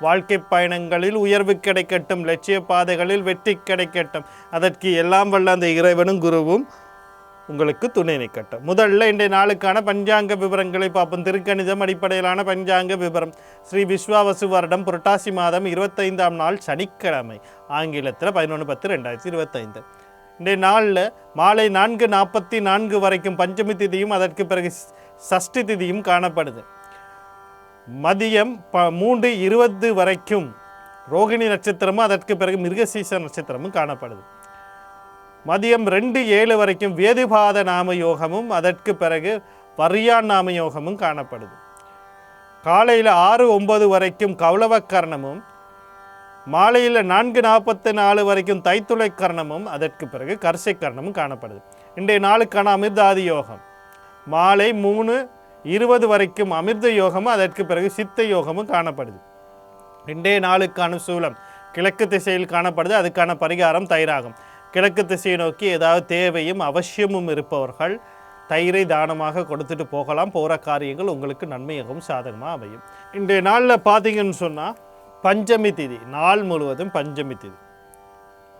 வாழ்க்கை பயணங்களில் உயர்வு கிடைக்கட்டும் லட்சிய பாதைகளில் வெற்றி கிடைக்கட்டும். அதற்கு எல்லாம் வல்ல அந்த இறைவனும் குருவும் உங்களுக்கு துணை நிற்கட்டும். முதல்ல இன்றைய நாளுக்கான பஞ்சாங்க விவரங்களை பார்ப்போம். திருக்கணிதம் அடிப்படையிலான பஞ்சாங்க விவரம் ஸ்ரீ விஸ்வாவசு வருடம் புரட்டாசி மாதம் இருபத்தைந்தாம் நாள் சனிக்கிழமை ஆங்கிலத்தில் பதினொன்று பத்து ரெண்டாயிரத்தி இருபத்தைந்து. இன்றைய நாளில் மாலை நான்கு நாற்பத்தி நான்கு வரைக்கும் பஞ்சமி திதியும் அதற்கு பிறகு சஷ்டி திதியும் காணப்படுது. மதியம் ப மூன்று இருபது வரைக்கும் ரோகிணி நட்சத்திரமும் அதற்கு பிறகு மிருகசீச நட்சத்திரமும் காணப்படுது. மதியம் ரெண்டு ஏழு வரைக்கும் வேதிபாத நாம யோகமும் அதற்கு பிறகு பரியான் நாம யோகமும் காணப்படுது. காலையில் ஆறு ஒம்பது வரைக்கும் கௌளவக்கரணமும் மாலையில் நான்கு நாற்பத்தி நாலு வரைக்கும் தைத்துளை கரணமும் அதற்கு பிறகு கரிசை கரணமும் காணப்படுது. இன்றைய நாளுக்கான அமிர்தாதி யோகம். மாலை மூணு இருபது வரைக்கும் அமிர்த யோகமும் அதற்கு பிறகு சித்த யோகமும் காணப்படுது. ரெண்டே நாளுக்கான சூலம். கிழக்கு திசையில் காணப்படுது அதுக்கான பரிகாரம் தயிராகும். கிழக்கு திசையை நோக்கி ஏதாவது தேவையும் அவசியமும் இருப்பவர்கள் தயிரை தானமாக கொடுத்துட்டு போகலாம். போகிற காரியங்கள் உங்களுக்கு நன்மையாகவும் சாதகமாக அமையும். இன்றைய நாளில் பார்த்தீங்கன்னு சொன்னால் பஞ்சமி திதி. நாள் முழுவதும் பஞ்சமி திதி.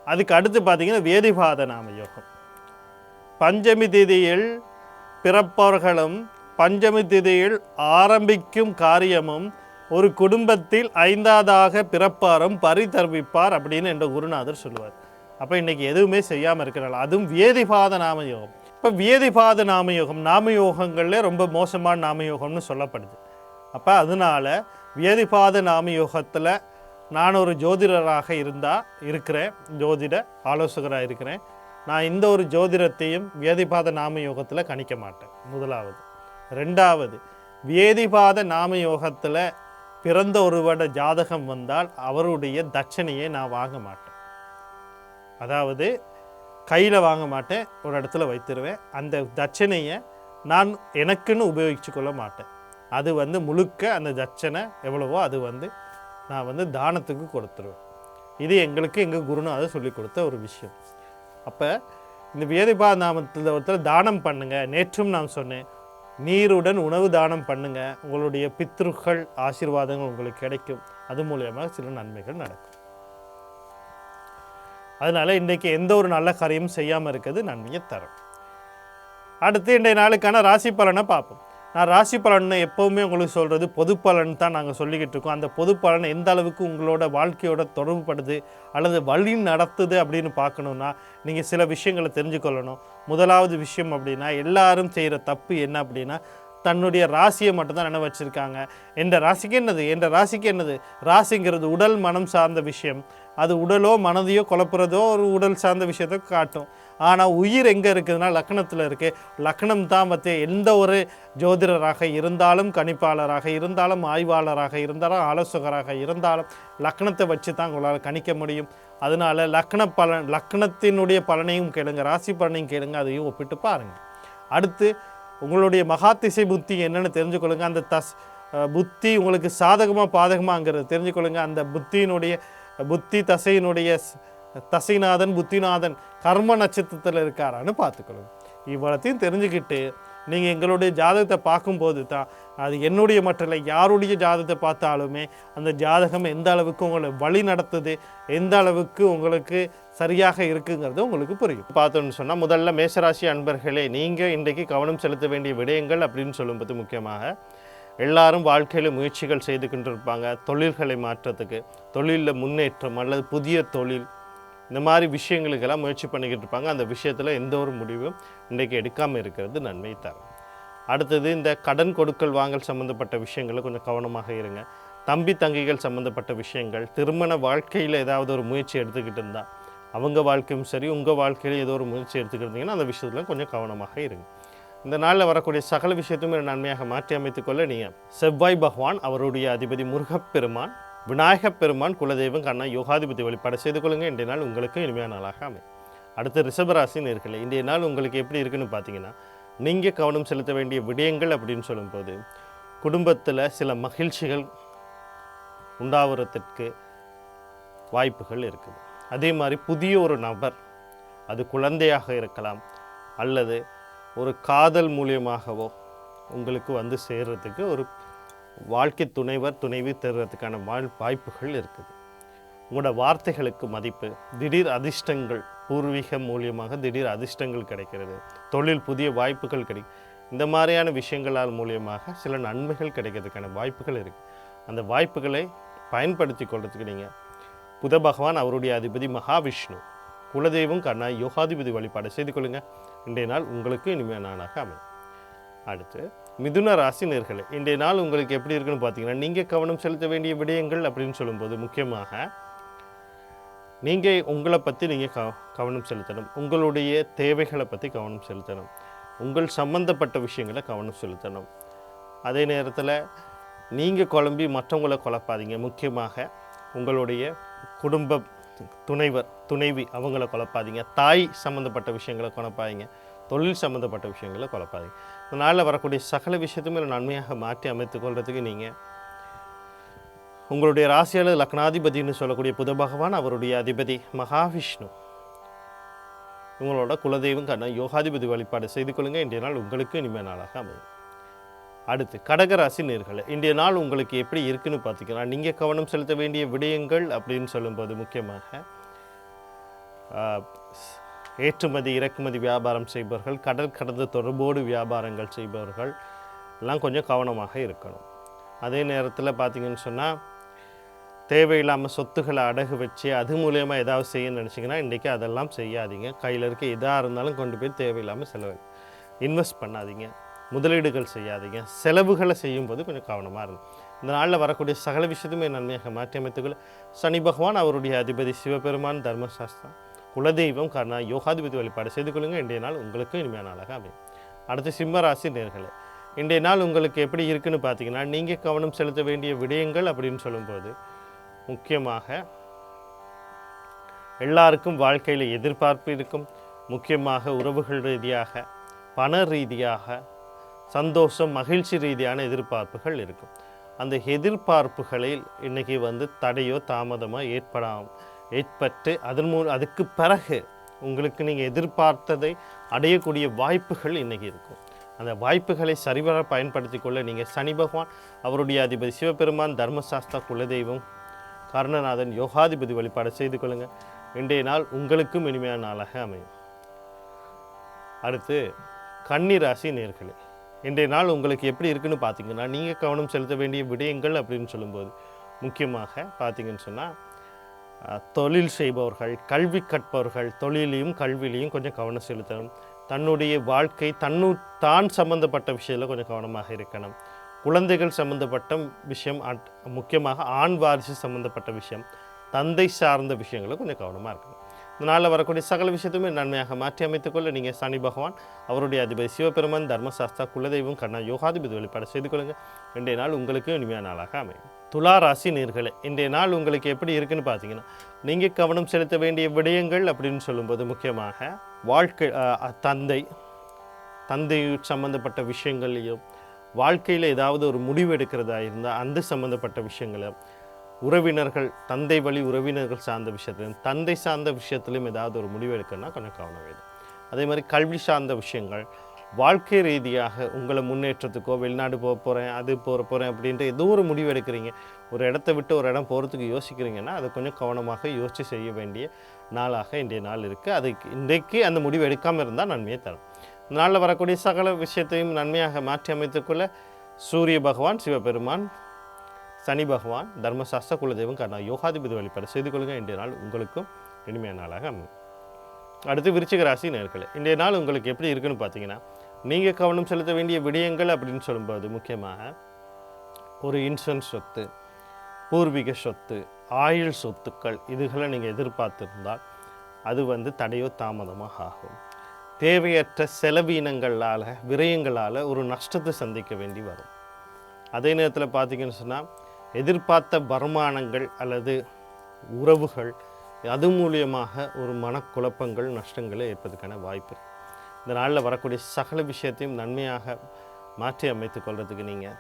அதுக்கு அடுத்து பார்த்தீங்கன்னா வேதிபாத நாம யோகம். பஞ்சமி திதியில் பிறப்பவர்களும் பஞ்சமி திதியில் ஆரம்பிக்கும் காரியமும் ஒரு குடும்பத்தில் ஐந்தாவதாக பிறப்பாரும் பரிதர்விப்பார் அப்படின்னு என்ற குருநாதர் சொல்லுவார். அப்போ இன்னைக்கு எதுவுமே செய்யாமல் இருக்கிறாள் அதுவும் வேதிபாத நாமயோகம். இப்போ வேதிபாத நாமயோகம் நாமயோகங்கள்ல ரொம்ப மோசமான நாமயோகம்னு சொல்லப்படுது. அப்போ அதனால வேதிபாத நாமயோகத்தில் நான் ஒரு ஜோதிடராக இருந்தால் இருக்கிறேன் ஜோதிட ஆலோசகராக இருக்கிறேன். நான் இந்த ஒரு ஜோதிடத்தையும் வேதிபாத நாமயோகத்தில் கணிக்க மாட்டேன் முதலாவது. ரெண்டாவது வேதிபாத நாமயோகத்தில் பிறந்த ஒருவட ஜாதகம் வந்தால் அவருடைய தட்சணையை நான் வாங்க மாட்டேன். அதாவது கையில் வாங்க மாட்டேன் ஒரு இடத்துல வைத்திருவேன். அந்த தட்சணையை நான் எனக்குன்னு உபயோகிச்சு கொள்ள மாட்டேன். அது வந்து முழுக்க அந்த தட்சணை எவ்வளவோ அது வந்து நான் வந்து தானத்துக்கு கொடுத்துருவேன். இது எங்களுக்கு எங்கள் குருநாதர் சொல்லி கொடுத்த ஒரு விஷயம். அப்போ இந்த வேதிபா நாமத்தில் ஒருத்தர் தானம் பண்ணுங்கள் நேற்றும் நான் சொன்னேன். நீருடன் உணவு தானம் பண்ணுங்க. உங்களுடைய பித்ருக்கள் ஆசீர்வாதங்கள் உங்களுக்கு கிடைக்கும். அது மூலியமாக சில நன்மைகள் நடக்கும். அதனால இன்றைக்கு எந்த ஒரு நல்ல காரியமும் செய்யாமல் இருக்கிறது நன்மையை தரும். அடுத்து இன்றைய நாளுக்கான ராசி பலனை பார்ப்போம். நான் ராசி பலன்னு எப்போவுமே உங்களுக்கு சொல்கிறது பொது பலன் தான் நாங்கள் சொல்லிக்கிட்டு இருக்கோம். அந்த பொது பலன் எந்த அளவுக்கு உங்களோட வாழ்க்கையோட தொடர்புபடுது அல்லது வழி நடத்துது அப்படின்னு பார்க்கணுன்னா நீங்கள் சில விஷயங்களை தெரிஞ்சுக்கொள்ளணும். முதலாவது விஷயம் அப்படின்னா எல்லாரும் செய்கிற தப்பு என்ன அப்படின்னா தன்னுடைய ராசியை மட்டும்தான் நினைவு வச்சுருக்காங்க. என்ற ராசிக்கு என்னது? என்ற ராசிக்கு என்னது? ராசிங்கிறது உடல் மனம் சார்ந்த விஷயம். அது உடலோ மனதையோ குழப்புறதோ ஒரு உடல் சார்ந்த விஷயத்தை காட்டும். ஆனால் உயிர் எங்கே இருக்குதுன்னா லக்னத்தில் இருக்குது லக்னம் தான் பற்றி எந்த ஒரு ஜோதிடராக இருந்தாலும் கணிப்பாளராக இருந்தாலும் ஆய்வாளராக இருந்தாலும் ஆலோசகராக இருந்தாலும் லக்னத்தை வச்சு தான் உங்களால் கணிக்க முடியும். அதனால லக்ன பலன் லக்னத்தினுடைய பலனையும் கேளுங்க ராசி பலனையும் கேளுங்க அதையும் ஒப்பிட்டு பாருங்கள் அடுத்து உங்களுடைய மகாதிசை புத்தி என்னென்னு தெரிஞ்சுக்கொள்ளுங்க. அந்த தஸ் புத்தி உங்களுக்கு சாதகமாக பாதகமாங்கிறது தெரிஞ்சுக்கொள்ளுங்க. அந்த புத்தியினுடைய புத்தி தசையினுடைய தசைநாதன் புத்திநாதன் கர்ம நட்சத்திரத்தில் இருக்காரான்னு பார்த்துக்கணும். இவ்வளத்தையும் தெரிஞ்சுக்கிட்டு நீங்கள் எங்களுடைய ஜாதகத்தை பார்க்கும்போது தான் அது என்னுடைய மட்டும் இல்லை யாருடைய ஜாதகத்தை பார்த்தாலுமே அந்த ஜாதகம் எந்த அளவுக்கு உங்களை வழி நடத்துது எந்த அளவுக்கு உங்களுக்கு சரியாக இருக்குங்கிறது உங்களுக்கு புரியும். பார்த்தோன்னு சொன்னால் முதல்ல மேஷராசி அன்பர்களே நீங்கள் இன்றைக்கு கவனம் செலுத்த வேண்டிய விடயங்கள் அப்படின்னு சொல்லும்போது முக்கியமாக எல்லாரும் வாழ்க்கையில் முயற்சிகள் செய்து கொண்டிருப்பாங்க தொழில்களை மாற்றத்துக்கு தொழிலில் முன்னேற்றம் அல்லது புதிய தொழில் இந்த மாதிரி விஷயங்களுக்கெல்லாம் முயற்சி பண்ணிக்கிட்டு இருப்பாங்க. அந்த விஷயத்தில் எந்த ஒரு முடிவும் இன்றைக்கு எடுக்காமல் இருக்கிறது நன்மை தரும். அடுத்தது இந்த கடன் கொடுக்கல் வாங்கல் சம்மந்தப்பட்ட விஷயங்களை கொஞ்சம் கவனமாக இருங்க. தம்பி தங்கைகள் சம்மந்தப்பட்ட விஷயங்கள் திருமண வாழ்க்கையில் ஏதாவது ஒரு முயற்சி எடுத்துக்கிட்டு இருந்தால் அவங்க வாழ்க்கையும் சரி உங்கள் வாழ்க்கையில் ஏதோ ஒரு முயற்சி எடுத்துக்கிட்டு இருந்தீங்கன்னா அந்த விஷயத்தில் கொஞ்சம் கவனமாக இருங்க. இந்த நாளில் வரக்கூடிய சகல விஷயத்தையும் நன்மையாக மாற்றி அமைத்துக்கொள்ள நீங்கள் செவ்வாய் பகவான் அவருடைய அதிபதி முருகப்பெருமான் விநாயகப் பெருமான் குலதெய்வம் கண்ணா யோகாதிபதி வழிபாடு செய்து கொள்ளுங்கள். இன்றைய நாள் உங்களுக்கு இனிமையான நாளாக அமையும். அடுத்து ரிஷபராசின்னு நேர்களே இன்றைய நாள் உங்களுக்கு எப்படி இருக்குன்னு பார்த்தீங்கன்னா நீங்கள் கவனம் செலுத்த வேண்டிய விடயங்கள் அப்படின்னு சொல்லும்போது குடும்பத்தில் சில மகிழ்ச்சிகள் உண்டாவதற்கு வாய்ப்புகள் இருக்குது. அதே மாதிரி புதிய ஒரு நபர் அது குழந்தையாக இருக்கலாம் அல்லது ஒரு காதல் மூலியமாகவோ உங்களுக்கு வந்து சேர்றதுக்கு ஒரு வாழ்க்கை துணைவர் துணைவி தருவதற்கான வாழ் வாய்ப்புகள் இருக்குது. உங்களோட வார்த்தைகளுக்கு மதிப்பு திடீர் அதிர்ஷ்டங்கள் பூர்வீகம் மூலியமாக திடீர் அதிர்ஷ்டங்கள் கிடைக்கிறது. தொழில் புதிய வாய்ப்புகள் கிடைக்கும் இந்த மாதிரியான விஷயங்களால் மூலியமாக சில நன்மைகள் கிடைக்கிறதுக்கான வாய்ப்புகள் இருக்குது அந்த வாய்ப்புகளை பயன்படுத்தி கொள்றதுக்கு நீங்கள் புத பகவான் அவருடைய அதிபதி மகாவிஷ்ணு குலதெய்வம் கண்ணா யோகாதிபதி வழிபாடு செய்து கொள்ளுங்கள் இன்றைய நாள் உங்களுக்கு இனிமையான நாளாக அமையும். அடுத்து மிதுன ராசி நேர்களே இன்றைய நாள் உங்களுக்கு எப்படி இருக்குன்னு பார்த்தீங்கன்னா நீங்கள் கவனம் செலுத்த வேண்டிய விடயங்கள் அப்படின்னு சொல்லும்போது முக்கியமாக நீங்கள் உங்களை பற்றி நீங்கள் க கவனம் செலுத்தணும். உங்களுடைய தேவைகளை பற்றி கவனம் செலுத்தணும். உங்கள் சம்பந்தப்பட்ட விஷயங்களை கவனம் செலுத்தணும். அதே நேரத்தில் நீங்கள் குழம்பி மற்றவங்களை குழப்பாதீங்க. முக்கியமாக உங்களுடைய குடும்ப துணைவர் துணைவி அவங்கள குழப்பாதீங்க. தாய் சம்மந்தப்பட்ட விஷயங்களை குழப்பாதீங்க. தொழில் சம்மந்தப்பட்ட விஷயங்களை குழப்பாதீங்க. நாளில் வரக்கூடிய சகல விஷயத்தையுமே ஒரு நன்மையாக மாற்றி அமைத்துக் கொள்கிறதுக்கு நீங்கள் உங்களுடைய ராசியாளர் லக்னாதிபதினு சொல்லக்கூடிய புத பகவான் அவருடைய அதிபதி மகாவிஷ்ணு. உங்களோட குலதெய்வம் கண்ண யோகாதிபதி வழிபாடு செய்து கொள்ளுங்கள் இன்றைய நாள் உங்களுக்கு இனிமே நாளாக அமையும். அடுத்து கடகராசி நேர்களை இன்றைய நாள் உங்களுக்கு எப்படி இருக்குன்னு பார்த்தீங்கன்னா நீங்கள் கவனம் செலுத்த வேண்டிய விடயங்கள் அப்படின்னு சொல்லும்போது முக்கியமாக ஏற்றுமதி இறக்குமதி வியாபாரம் செய்பவர்கள் கடல் கடந்த தொடர்போடு வியாபாரங்கள் செய்பவர்கள் எல்லாம் கொஞ்சம் கவனமாக இருக்கணும். அதே நேரத்தில் பார்த்தீங்கன்னு சொன்னால் தேவையில்லாமல் சொத்துக்களை அடகு வச்சு அது மூலயமா ஏதாவது செய்யணும்னு நினச்சிங்கன்னா இன்றைக்கி அதெல்லாம் செய்யாதீங்க. கையில் இருக்க எதாக இருந்தாலும் கொண்டு போய் தேவையில்லாமல் செலவு இன்வெஸ்ட் பண்ணாதீங்க. முதலீடுகள் செய்யாதீங்க. செலவுகளை செய்யும்போது கொஞ்சம் கவனமாக இருக்கும் இந்த நாளில் வரக்கூடிய சகல விஷயத்துமே நன்மையாக மாற்றி அமைத்துக்கொள்ள சனி பகவான் அவருடைய அதிபதி சிவபெருமான் தர்மசாஸ்திரம். குலதெய்வம் கர்ணா யோகாதிபதி வழிபாடு செய்து கொள்ளுங்க இன்றைய நாள் உங்களுக்கு இனிமையான நாளாக அமையும். அடுத்து சிம்மராசி நேர்களை இன்றைய நாள் உங்களுக்கு எப்படி இருக்குன்னு பார்த்தீங்கன்னா நீங்கள் கவனம் செலுத்த வேண்டிய விடயங்கள் அப்படின்னு சொல்லும்போது முக்கியமாக எல்லாருக்கும் வாழ்க்கையில் எதிர்பார்ப்பு இருக்கும். முக்கியமாக உறவுகள் ரீதியாக பண ரீதியாக சந்தோஷம் மகிழ்ச்சி ரீதியான எதிர்பார்ப்புகள் இருக்கும். அந்த எதிர்பார்ப்புகளில் இன்னைக்கு வந்து தடையோ தாமதமோ ஏற்படாமல் ஏற்பட்டு அதன் மூலம் அதுக்கு பிறகு உங்களுக்கு நீங்கள் எதிர்பார்த்ததை அடையக்கூடிய வாய்ப்புகள் இன்றைக்கி இருக்கும். அந்த வாய்ப்புகளை சரிவர பயன்படுத்தி கொள்ள நீங்கள் சனி பகவான் அவருடைய அதிபதி சிவபெருமான் தர்மசாஸ்தா குலதெய்வம் கர்ணநாதன் யோகாதிபதி வழிபாடு செய்து கொள்ளுங்கள் இன்றைய நாள் உங்களுக்கும் இனிமையான நாளாக அமையும். அடுத்து கன்னிராசி நேர்களே இன்றைய நாள் உங்களுக்கு எப்படி இருக்குன்னு பார்த்தீங்கன்னா நீங்கள் கவனம் செலுத்த வேண்டிய விடயங்கள் அப்படின்னு சொல்லும்போது முக்கியமாக பார்த்தீங்கன்னு சொன்னால் தொழில் செய்பவர்கள் கல்வி கற்பவர்கள் தொழிலையும் கல்வியிலையும் கொஞ்சம் கவனம் செலுத்தணும். தன்னுடைய வாழ்க்கை தன்னு தான் சம்பந்தப்பட்ட விஷயத்தில் கொஞ்சம் கவனமாக இருக்கணும். குழந்தைகள் சம்பந்தப்பட்ட விஷயம் அட்- முக்கியமாக ஆண் வாரிசு சம்பந்தப்பட்ட விஷயம் தந்தை சார்ந்த விஷயங்களை கொஞ்சம் கவனமாக இருக்கணும். நாளில் வரக்கூடிய சகல விஷயத்தையுமே நன்மையாக மாற்றி அமைத்துக்கொள்ள நீங்கள் சனி பகவான் அவருடைய அதிபதி சிவபெருமான் தர்மசாஸ்தா குலதெய்வம் கண்ணா யோகாதிபதி வழிபாடு செய்து கொள்ளுங்கள் இன்றைய நாள் உங்களுக்கு இனிமையான நாளாக அமையும். துலா ராசி நேர்களே இன்றைய நாள் உங்களுக்கு எப்படி இருக்குன்னு பார்த்தீங்கன்னா நீங்கள் கவனம் செலுத்த வேண்டிய விடயங்கள் அப்படின்னு சொல்லும்போது முக்கியமாக வாழ்க்கை தந்தை தந்தை சம்மந்தப்பட்ட விஷயங்களையும் வாழ்க்கையில் ஏதாவது ஒரு முடிவு எடுக்கிறதா இருந்தால் அந்த சம்மந்தப்பட்ட விஷயங்களை உறவினர்கள் தந்தை வழி உறவினர்கள் சார்ந்த விஷயத்துலையும் தந்தை சார்ந்த விஷயத்துலையும் ஏதாவது ஒரு முடிவு எடுக்கணும்னா கொஞ்சம் கவனம் வேணும். அதே மாதிரி கல்வி சார்ந்த விஷயங்கள் வாழ்க்கை ரீதியாக உங்களை முன்னேற்றத்துக்கோ வெளிநாடு போக போகிறேன் அது போகிற போகிறேன் அப்படின்ட்டு ஏதோ ஒரு முடிவு எடுக்கிறீங்க. ஒரு இடத்த விட்டு ஒரு இடம் போகிறதுக்கு யோசிக்கிறீங்கன்னா அதை கொஞ்சம் கவனமாக யோசித்து செய்ய வேண்டிய நாளாக இன்றைய நாள் இருக்குது அதுக்கு இன்றைக்கு அந்த முடிவு எடுக்காமல் இருந்தால் நன்மையை தரும். நாளில் வரக்கூடிய சகல விஷயத்தையும் நன்மையாக மாற்றி அமைத்துக்கொள்ள சூரிய பகவான் சிவபெருமான் சனி பகவான் தர்மசாஸ்திர குலதெய்வம் கர்ணா யோகாதிபதி வழிபாடு செய்து கொள்ளுங்க. இன்றைய நாள் உங்களுக்கும் இனிமையான நாளாக அமையும். அடுத்து விருச்சிக ராசி நேர்களை இன்றைய நாள் உங்களுக்கு எப்படி இருக்குன்னு பார்த்தீங்கன்னா நீங்கள் கவனம் செலுத்த வேண்டிய விடயங்கள் அப்படின்னு சொல்லும்போது முக்கியமாக ஒரு இன்சூரன்ஸ் சொத்து பூர்வீக சொத்து ஆயுள் சொத்துக்கள் இதுகளை நீங்கள் எதிர்பார்த்துருந்தால் அது வந்து தடையோ தாமதமாக ஆகும். தேவையற்ற செலவீனங்களால் விரயங்களால் ஒரு நஷ்டத்தை சந்திக்க வேண்டி வரும். அதே நேரத்தில் பார்த்தீங்கன்னு சொன்னால் எதிர்பார்த்த வருமானங்கள் அல்லது உறவுகள் அது மூலியமாக ஒரு மனக்குழப்பங்கள் நஷ்டங்களை ஏற்பதற்கான வாய்ப்பு இந்த நாளில் வரக்கூடிய சகல விஷயத்தையும் நன்மையாக மாற்றி அமைத்து கொள்றதுக்கு நீங்கள்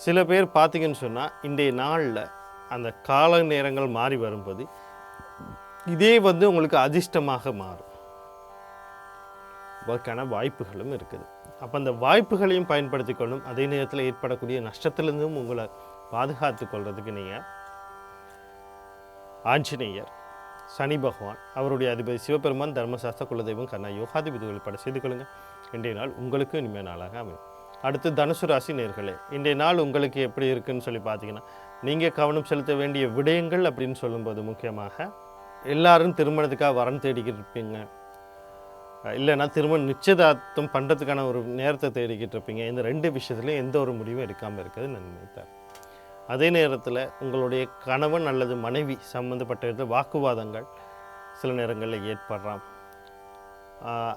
சில பேர் பார்த்தீங்கன்னு சொன்னால் இன்றைய நாளில் அந்த கால நேரங்கள் மாறி வரும்போது இதே வந்து உங்களுக்கு அதிர்ஷ்டமாக மாறும். அதற்கான வாய்ப்புகளும் இருக்குது. அப்போ அந்த வாய்ப்புகளையும் பயன்படுத்தி கொள்ளும் அதே நேரத்தில் ஏற்படக்கூடிய நஷ்டத்திலிருந்தும் உங்களை பாதுகாத்து கொள்றதுக்கு நீங்கள் ஆஞ்சநேயர் சனி பகவான் அவருடைய அதிபதி சிவபெருமான் தர்மசாஸ்திர குலதெய்வம் கண்ணா யோகாதிபதி வழிபாடு செய்து கொள்ளுங்கள் இன்றைய நாள் உங்களுக்கு இனிமேல் நாளாக அமையும். அடுத்து தனுசு ராசி நேர்களே இன்றைய நாள் உங்களுக்கு எப்படி இருக்குன்னு சொல்லி பார்த்தீங்கன்னா நீங்கள் கவனம் செலுத்த வேண்டிய விடயங்கள் அப்படின்னு சொல்லும்போது முக்கியமாக எல்லாரும் திருமணத்துக்காக வரன் தேடிக்கிட்டு இருப்பீங்க. இல்லைன்னா திரும்ப நிச்சயதார்த்தம் பண்ணுறதுக்கான ஒரு நேரத்தை தேடிக்கிட்டு இருப்பீங்க. இந்த ரெண்டு விஷயத்துலையும் எந்த ஒரு முடிவும் எடுக்காமல் இருக்கிறது நன்மை அதே நேரத்தில் உங்களுடைய கணவன் அல்லது மனைவி சம்மந்தப்பட்ட இடத்துல வாக்குவாதங்கள் சில நேரங்களில் ஏற்படுறான்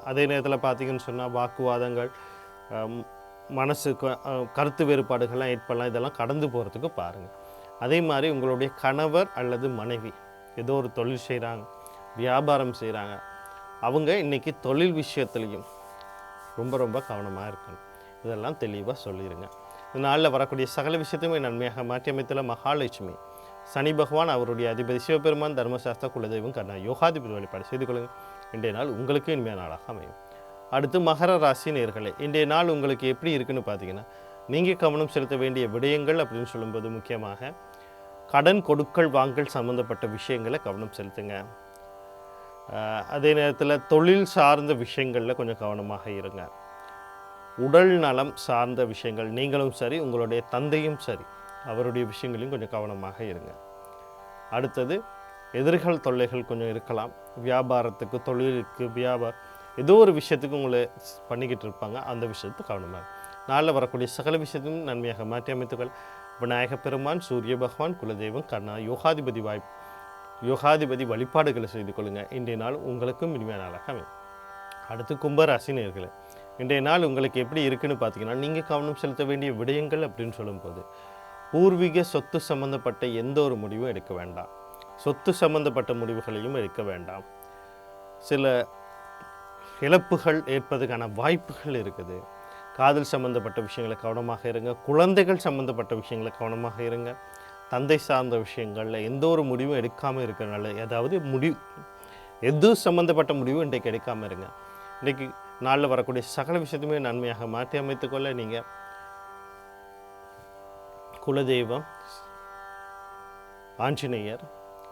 அதே நேரத்தில் பார்த்தீங்கன்னு சொன்னால் வாக்குவாதங்கள் மனசு கருத்து வேறுபாடுகள்லாம் ஏற்படலாம். இதெல்லாம் கடந்து போகிறதுக்கு பாருங்கள் அதே மாதிரி உங்களுடைய கணவர் அல்லது மனைவி ஏதோ ஒரு தொழில் செய்கிறாங்க வியாபாரம் செய்கிறாங்க அவங்க இன்னைக்கு தொழில் விஷயத்துலையும் ரொம்ப ரொம்ப கவனமாக இருக்கணும். இதெல்லாம் தெளிவாக சொல்லிடுங்க இந்த நாளில் வரக்கூடிய சகல விஷயத்தையுமே நன்மையாக மாற்றி அமைத்துள்ள மகாலட்சுமி சனி பகவான் அவருடைய அதிபதி சிவபெருமான் தர்மசாஸ்திர குலதெய்வம் கண்ணா யோகாதிபதி வழிபாடு செய்து கொள்ளுங்கள். இன்றைய நாள் உங்களுக்கு இனிமையான நாளாக அமையும். அடுத்து மகர ராசி நேர்களை இன்றைய நாள் உங்களுக்கு எப்படி இருக்குன்னு பார்த்தீங்கன்னா நீங்கள் கவனம் செலுத்த வேண்டிய விடயங்கள் அப்படின்னு சொல்லும்போது முக்கியமாக கடன் கொடுக்கல் வாங்கல் சம்மந்தப்பட்ட விஷயங்களை கவனம் செலுத்துங்க. அதே நேரத்தில் தொழில் சார்ந்த விஷயங்களில் கொஞ்சம் கவனமாக இருங்க. உடல் நலம் சார்ந்த விஷயங்கள் நீங்களும் சரி உங்களுடைய தந்தையும் சரி அவருடைய விஷயங்களையும் கொஞ்சம் கவனமாக இருங்க. அடுத்தது எதிர்கள் தொல்லைகள் கொஞ்சம் இருக்கலாம். வியாபாரத்துக்கு தொழிலுக்கு வியாபாரம் ஏதோ ஒரு விஷயத்துக்கு உங்களை பண்ணிக்கிட்டு இருப்பாங்க. அந்த விஷயத்துக்கு கவனமாக இருங்க. நாளில் வரக்கூடிய சகல விஷயத்தையும் நன்மையாக மாற்றி அமைத்துக்கள். விநாயக பெருமான் சூரிய பகவான் குலதெய்வம் கண்ணா யோகாதிபதி வாய்ப்பு யோகாதிபதி வழிபாடுகளை செய்து கொள்ளுங்கள் இன்றைய நாள் உங்களுக்கும் இனிமையான நாளாக அமையும். அடுத்து கும்பராசினர்கள் இன்றைய நாள் உங்களுக்கு எப்படி இருக்குன்னு பார்த்தீங்கன்னா நீங்கள் கவனம் செலுத்த வேண்டிய விடயங்கள் அப்படின்னு சொல்லும்போது பூர்வீக சொத்து சம்பந்தப்பட்ட எந்த ஒரு முடிவும் எடுக்க வேண்டாம். சொத்து சம்பந்தப்பட்ட முடிவுகளையும் எடுக்க வேண்டாம். சில இழப்புகள் ஏற்பதுக்கான வாய்ப்புகள் இருக்குது. காதல் சம்பந்தப்பட்ட விஷயங்களை கவனமாக இருங்க. குழந்தைகள் சம்பந்தப்பட்ட விஷயங்களை கவனமாக இருங்க. தந்தை சார்ந்த விஷயங்களில் எந்த ஒரு முடிவும் எடுக்காமல் இருக்கிறனால ஏதாவது முடிவு எது சம்மந்தப்பட்ட முடிவும் இன்றைக்கு எடுக்காமல் இருங்க. இன்றைக்கு நாளில் வரக்கூடிய சகல விஷயத்தையுமே நன்மையாக மாற்றி அமைத்துக்கொள்ள நீங்கள் குலதெய்வம் ஆஞ்சநேயர்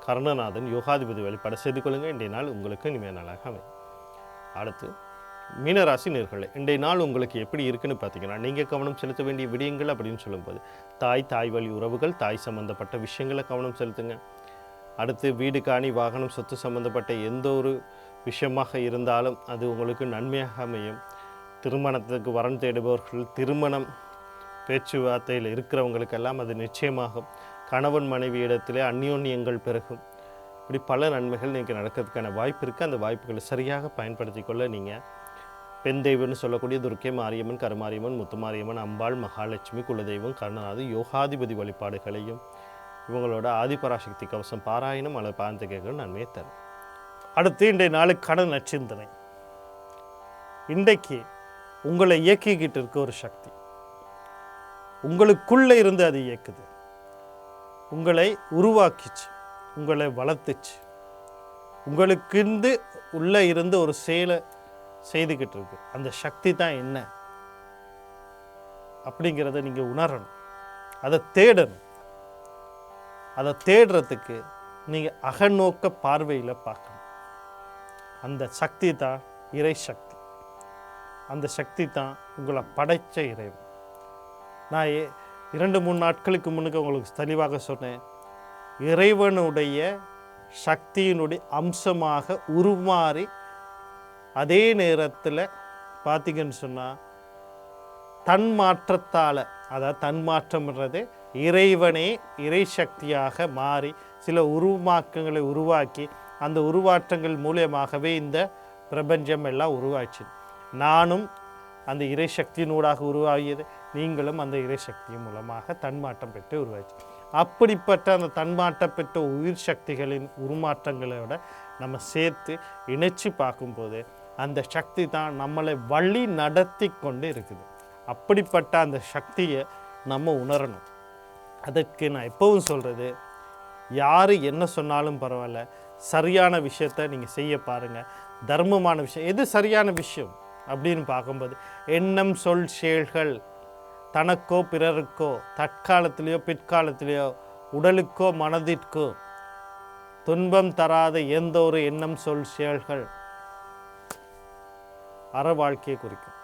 கருணநாதன் யோகாதிபதி வழிபாடு செய்து கொள்ளுங்கள் இன்றைய நாள் உங்களுக்கு இனிமேல் நாளாக அமையும். அடுத்து மீனராசி நேர்களை இன்றைய நாள் உங்களுக்கு எப்படி இருக்குன்னு பார்த்தீங்கன்னா நீங்கள் கவனம் செலுத்த வேண்டிய விடயங்கள் அப்படின்னு சொல்லும்போது தாய் தாய் வழி உறவுகள் தாய் சம்பந்தப்பட்ட விஷயங்களை கவனம் செலுத்துங்க. அடுத்து வீடு காணி வாகனம் சொத்து சம்பந்தப்பட்ட எந்த ஒரு விஷயமாக இருந்தாலும் அது உங்களுக்கு நன்மையாக அமையும். திருமணத்துக்கு வரன் தேடுபவர்கள் திருமணம் பேச்சுவார்த்தையில் இருக்கிறவங்களுக்கெல்லாம் அது நிச்சயமாகும். கணவன் மனைவி இடத்திலே அந்யோன்யங்கள் பெருகும். இப்படி பல நன்மைகள் நீங்கள் நடக்கிறதுக்கான வாய்ப்பு இருக்குது அந்த வாய்ப்புகளை சரியாக பயன்படுத்தி கொள்ள நீங்கள் பெண் தெய்வம்னு சொல்லக்கூடிய துர்க்கை மாரியம்மன் கருமாரியம்மன் முத்துமாரியம்மன் அம்பாள் மகாலட்சுமி குலதெய்வம் கருணாது யோகாதிபதி வழிபாடுகளையும் இவங்களோட ஆதிபராசக்தி கவசம் பாராயணம் அல்லது பாரந்த கேட்கணும் நன்மையை தரும். அடுத்து இன்றைய நாளுக்கான நச்சிந்தனை இன்றைக்கு உங்களை இயக்கிக்கிட்டு இருக்க ஒரு சக்தி. உங்களுக்குள்ளே இருந்து அது இயக்குது. உங்களை உருவாக்கிச்சு உங்களை வளர்த்துச்சு. உங்களுக்குந்து உள்ளே இருந்து ஒரு செயலை செய்துக்கிட்டு இருக்கு அந்த சக்தி தான் என்ன? அப்படிங்கிறத நீங்கள் உணரணும். அதை தேடணும். அதை தேடுறதுக்கு நீங்கள் அகநோக்க பார்வையில் பார்க்கணும். அந்த சக்தி தான் இறை சக்தி. அந்த சக்தி தான் உங்களை படைச்ச இறைவன். நான் ஏ- இரண்டு மூணு நாட்களுக்கு முன்னுக்கு உங்களுக்கு தெளிவாக சொன்னேன். இறைவனுடைய சக்தியினுடைய அம்சமாக உருமாறி அதே நேரத்தில் பார்த்தீங்கன்னு சொன்னால் தன் மாற்றத்தால் அதாவது தன் மாற்றம்ன்றது இறைவனே இறை சக்தியாக மாறி சில உருமாக்கங்களை உருவாக்கி அந்த உருவாற்றங்கள் மூலியமாகவே இந்த பிரபஞ்சம் எல்லாம் உருவாச்சு. நானும் அந்த இறை சக்தியினூடாக உருவாகியது நீங்களும் அந்த இறை சக்தி மூலமாக தன்மாற்றம் பெற்று உருவாச்சு. அப்படிப்பட்ட அந்த தன்மாட்டம் பெற்ற உயிர் சக்திகளின் உருமாற்றங்களோட நம்ம சேர்த்து இணைச்சு பார்க்கும்போது அந்த சக்தி தான் நம்மளை வழி நடத்தி கொண்டு இருக்குது. அப்படிப்பட்ட அந்த சக்தியை நம்ம உணரணும். அதற்கு நான் எப்பவும் சொல்கிறது யார் என்ன சொன்னாலும் பரவாயில்ல சரியான விஷயத்தை நீங்கள் செய்ய பாருங்கள் தர்மமான விஷயம் எது சரியான விஷயம் அப்படின்னு பார்க்கும்போது எண்ணம் சொல் செயல்கள் தனக்கோ பிறருக்கோ தற்காலத்திலேயோ பிற்காலத்திலேயோ உடலுக்கோ மனதிற்கோ துன்பம் தராத எந்த ஒரு எண்ணம் சொல் செயல்கள் அற வாழ்க்கையை குறிக்கும்.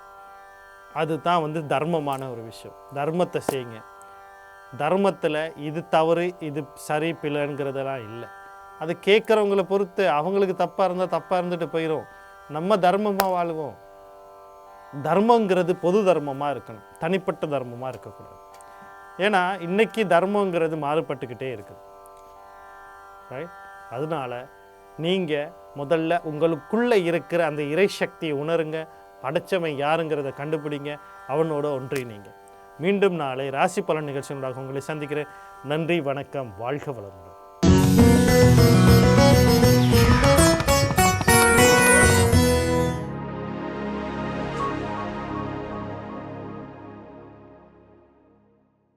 அதுதான் வந்து தர்மமான ஒரு விஷயம். தர்மத்தை செய்யுங்க. தர்மத்தில் இது தவறு இது சரி பிள்ளைங்கிறதெல்லாம் இல்லை. அது கேட்குறவங்கள பொறுத்து அவங்களுக்கு தப்பாக இருந்தால் தப்பாக இருந்துட்டு போயிடும் நம்ம தர்மமாக வாழ்வோம். தர்மங்கிறது பொது தர்மமாக இருக்கணும். தனிப்பட்ட தர்மமாக இருக்கக்கூடாது. ஏன்னா இன்றைக்கி தர்மங்கிறது மாறுபட்டுக்கிட்டே இருக்குது. ரைட் அதனால நீங்கள் முதல்ல உங்களுக்குள்ளே இருக்கிற அந்த இறை சக்தியை உணருங்க. படைச்சவன் யாருங்கிறத கண்டுபிடிங்க. அவனோட ஒன்றிணைங்க. மீண்டும் நாளை ராசி பலன் நிகழ்ச்சிகளாக உங்களை சந்திக்கிறேன். நன்றி வணக்கம். வாழ்க வளமுடன்.